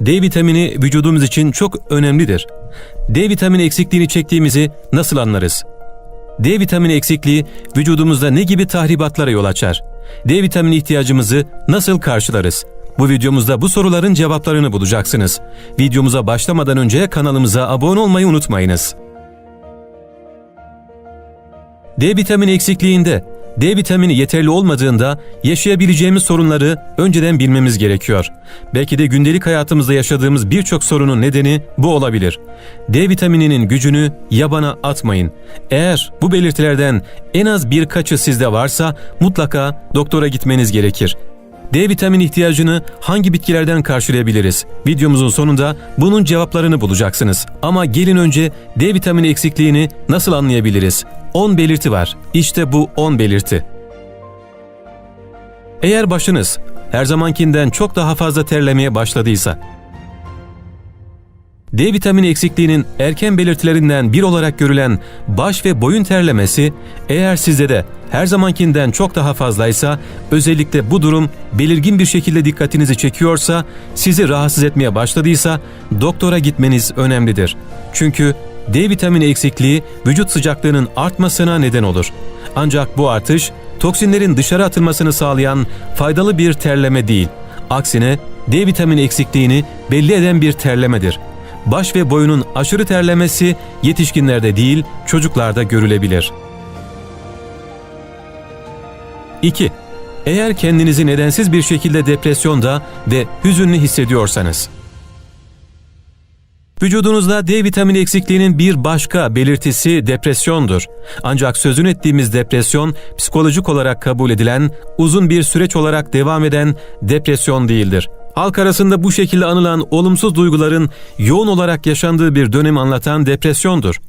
D vitamini vücudumuz için çok önemlidir. D vitamini eksikliğini çektiğimizi nasıl anlarız? D vitamini eksikliği vücudumuzda ne gibi tahribatlara yol açar? D vitamini ihtiyacımızı nasıl karşılarız? Bu videomuzda bu soruların cevaplarını bulacaksınız. Videomuza başlamadan önce kanalımıza abone olmayı unutmayınız. D vitamini eksikliğinde D vitamini yeterli olmadığında yaşayabileceğimiz sorunları önceden bilmemiz gerekiyor. Belki de gündelik hayatımızda yaşadığımız birçok sorunun nedeni bu olabilir. D vitamininin gücünü yabana atmayın. Eğer bu belirtilerden en az birkaçı sizde varsa mutlaka doktora gitmeniz gerekir. D vitamini ihtiyacını hangi bitkilerden karşılayabiliriz? Videomuzun sonunda bunun cevaplarını bulacaksınız. Ama gelin önce D vitamini eksikliğini nasıl anlayabiliriz? 10 belirti var. İşte bu 10 belirti. Eğer başınız her zamankinden çok daha fazla terlemeye başladıysa, D vitamini eksikliğinin erken belirtilerinden bir olarak görülen baş ve boyun terlemesi eğer sizde de her zamankinden çok daha fazlaysa özellikle bu durum belirgin bir şekilde dikkatinizi çekiyorsa sizi rahatsız etmeye başladıysa doktora gitmeniz önemlidir. Çünkü D vitamini eksikliği vücut sıcaklığının artmasına neden olur. Ancak bu artış toksinlerin dışarı atılmasını sağlayan faydalı bir terleme değil. Aksine D vitamini eksikliğini belli eden bir terlemedir baş ve boyunun aşırı terlemesi yetişkinlerde değil çocuklarda görülebilir. 2. Eğer kendinizi nedensiz bir şekilde depresyonda ve hüzünlü hissediyorsanız. Vücudunuzda D vitamini eksikliğinin bir başka belirtisi depresyondur. Ancak sözün ettiğimiz depresyon psikolojik olarak kabul edilen, uzun bir süreç olarak devam eden depresyon değildir. Halk arasında bu şekilde anılan olumsuz duyguların yoğun olarak yaşandığı bir dönem anlatan depresyondur.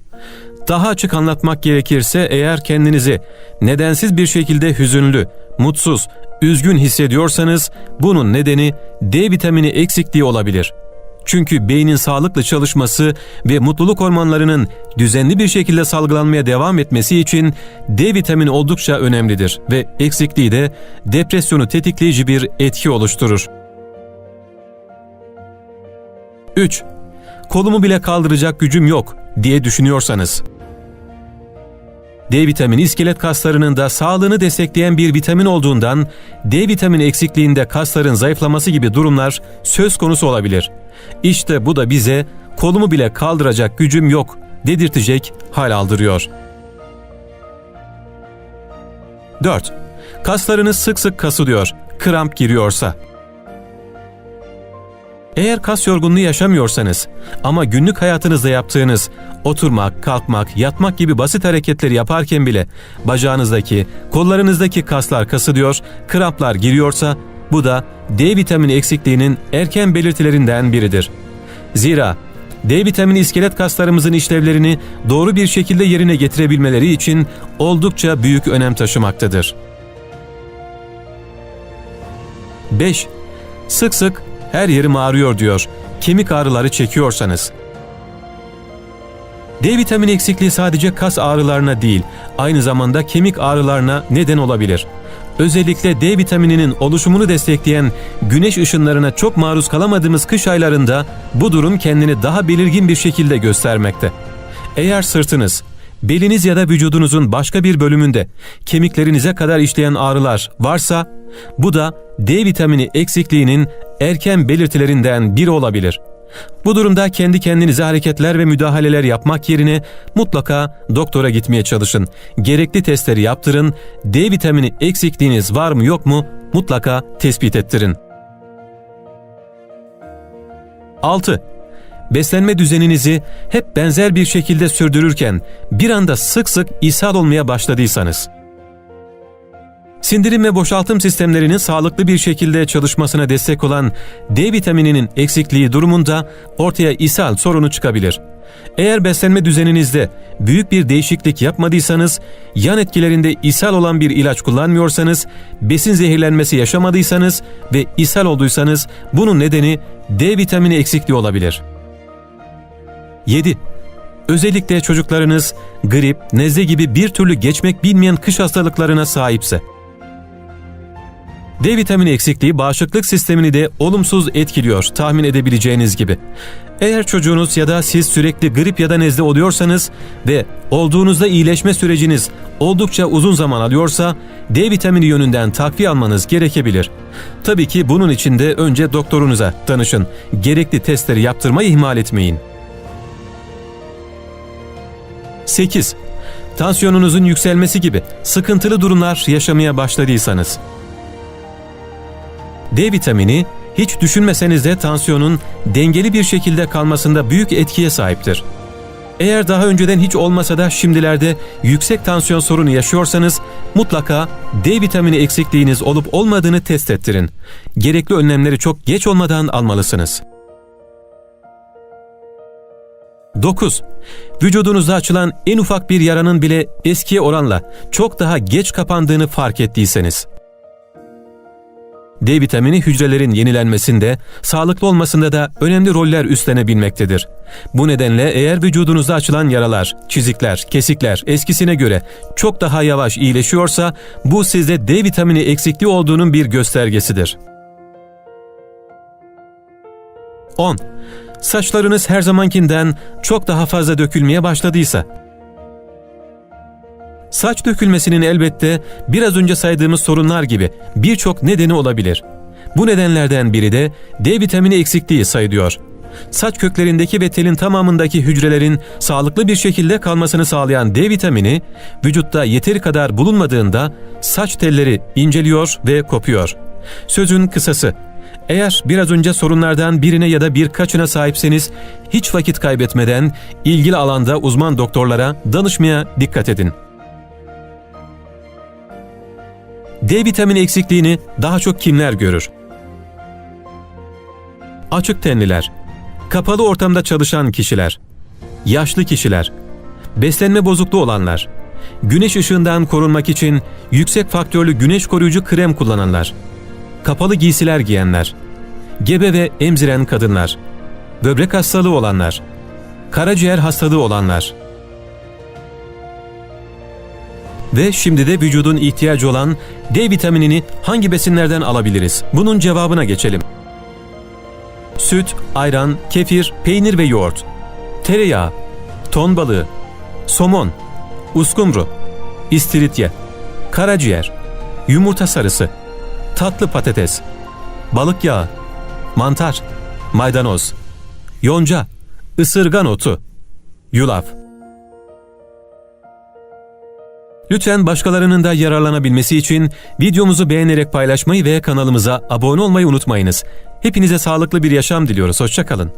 Daha açık anlatmak gerekirse eğer kendinizi nedensiz bir şekilde hüzünlü, mutsuz, üzgün hissediyorsanız bunun nedeni D vitamini eksikliği olabilir. Çünkü beynin sağlıklı çalışması ve mutluluk hormonlarının düzenli bir şekilde salgılanmaya devam etmesi için D vitamini oldukça önemlidir ve eksikliği de depresyonu tetikleyici bir etki oluşturur. 3. Kolumu bile kaldıracak gücüm yok diye düşünüyorsanız. D vitamini iskelet kaslarının da sağlığını destekleyen bir vitamin olduğundan D vitamini eksikliğinde kasların zayıflaması gibi durumlar söz konusu olabilir. İşte bu da bize kolumu bile kaldıracak gücüm yok dedirtecek hal aldırıyor. 4. Kaslarınız sık sık kasılıyor, kramp giriyorsa. Eğer kas yorgunluğu yaşamıyorsanız ama günlük hayatınızda yaptığınız oturmak, kalkmak, yatmak gibi basit hareketleri yaparken bile bacağınızdaki, kollarınızdaki kaslar kasılıyor, kramplar giriyorsa bu da D vitamini eksikliğinin erken belirtilerinden biridir. Zira D vitamini iskelet kaslarımızın işlevlerini doğru bir şekilde yerine getirebilmeleri için oldukça büyük önem taşımaktadır. 5. Sık sık her yerim ağrıyor diyor. Kemik ağrıları çekiyorsanız. D vitamini eksikliği sadece kas ağrılarına değil, aynı zamanda kemik ağrılarına neden olabilir. Özellikle D vitamininin oluşumunu destekleyen güneş ışınlarına çok maruz kalamadığımız kış aylarında bu durum kendini daha belirgin bir şekilde göstermekte. Eğer sırtınız, beliniz ya da vücudunuzun başka bir bölümünde kemiklerinize kadar işleyen ağrılar varsa bu da D vitamini eksikliğinin erken belirtilerinden biri olabilir. Bu durumda kendi kendinize hareketler ve müdahaleler yapmak yerine mutlaka doktora gitmeye çalışın. Gerekli testleri yaptırın. D vitamini eksikliğiniz var mı yok mu mutlaka tespit ettirin. 6. Beslenme düzeninizi hep benzer bir şekilde sürdürürken bir anda sık sık ishal olmaya başladıysanız, Sindirim ve boşaltım sistemlerinin sağlıklı bir şekilde çalışmasına destek olan D vitamininin eksikliği durumunda ortaya ishal sorunu çıkabilir. Eğer beslenme düzeninizde büyük bir değişiklik yapmadıysanız, yan etkilerinde ishal olan bir ilaç kullanmıyorsanız, besin zehirlenmesi yaşamadıysanız ve ishal olduysanız bunun nedeni D vitamini eksikliği olabilir. 7. Özellikle çocuklarınız grip, nezle gibi bir türlü geçmek bilmeyen kış hastalıklarına sahipse, D vitamini eksikliği bağışıklık sistemini de olumsuz etkiliyor tahmin edebileceğiniz gibi. Eğer çocuğunuz ya da siz sürekli grip ya da nezle oluyorsanız ve olduğunuzda iyileşme süreciniz oldukça uzun zaman alıyorsa D vitamini yönünden takviye almanız gerekebilir. Tabii ki bunun için de önce doktorunuza danışın. Gerekli testleri yaptırmayı ihmal etmeyin. 8. Tansiyonunuzun yükselmesi gibi sıkıntılı durumlar yaşamaya başladıysanız. D vitamini hiç düşünmeseniz de tansiyonun dengeli bir şekilde kalmasında büyük etkiye sahiptir. Eğer daha önceden hiç olmasa da şimdilerde yüksek tansiyon sorunu yaşıyorsanız mutlaka D vitamini eksikliğiniz olup olmadığını test ettirin. Gerekli önlemleri çok geç olmadan almalısınız. 9. Vücudunuzda açılan en ufak bir yaranın bile eskiye oranla çok daha geç kapandığını fark ettiyseniz. D vitamini hücrelerin yenilenmesinde, sağlıklı olmasında da önemli roller üstlenebilmektedir. Bu nedenle eğer vücudunuzda açılan yaralar, çizikler, kesikler eskisine göre çok daha yavaş iyileşiyorsa bu sizde D vitamini eksikliği olduğunun bir göstergesidir. 10. Saçlarınız her zamankinden çok daha fazla dökülmeye başladıysa, Saç dökülmesinin elbette biraz önce saydığımız sorunlar gibi birçok nedeni olabilir. Bu nedenlerden biri de D vitamini eksikliği sayılıyor. Saç köklerindeki ve telin tamamındaki hücrelerin sağlıklı bir şekilde kalmasını sağlayan D vitamini vücutta yeteri kadar bulunmadığında saç telleri inceliyor ve kopuyor. Sözün kısası, eğer biraz önce sorunlardan birine ya da birkaçına sahipseniz hiç vakit kaybetmeden ilgili alanda uzman doktorlara danışmaya dikkat edin. D vitamini eksikliğini daha çok kimler görür? Açık tenliler, kapalı ortamda çalışan kişiler, yaşlı kişiler, beslenme bozukluğu olanlar, güneş ışığından korunmak için yüksek faktörlü güneş koruyucu krem kullananlar, kapalı giysiler giyenler, gebe ve emziren kadınlar, böbrek hastalığı olanlar, karaciğer hastalığı olanlar, Ve şimdi de vücudun ihtiyacı olan D vitaminini hangi besinlerden alabiliriz? Bunun cevabına geçelim. Süt, ayran, kefir, peynir ve yoğurt, tereyağı, ton balığı, somon, uskumru, istiridye, karaciğer, yumurta sarısı, tatlı patates, balık yağı, mantar, maydanoz, yonca, ısırgan otu, yulaf. Lütfen başkalarının da yararlanabilmesi için videomuzu beğenerek paylaşmayı ve kanalımıza abone olmayı unutmayınız. Hepinize sağlıklı bir yaşam diliyoruz. Hoşçakalın.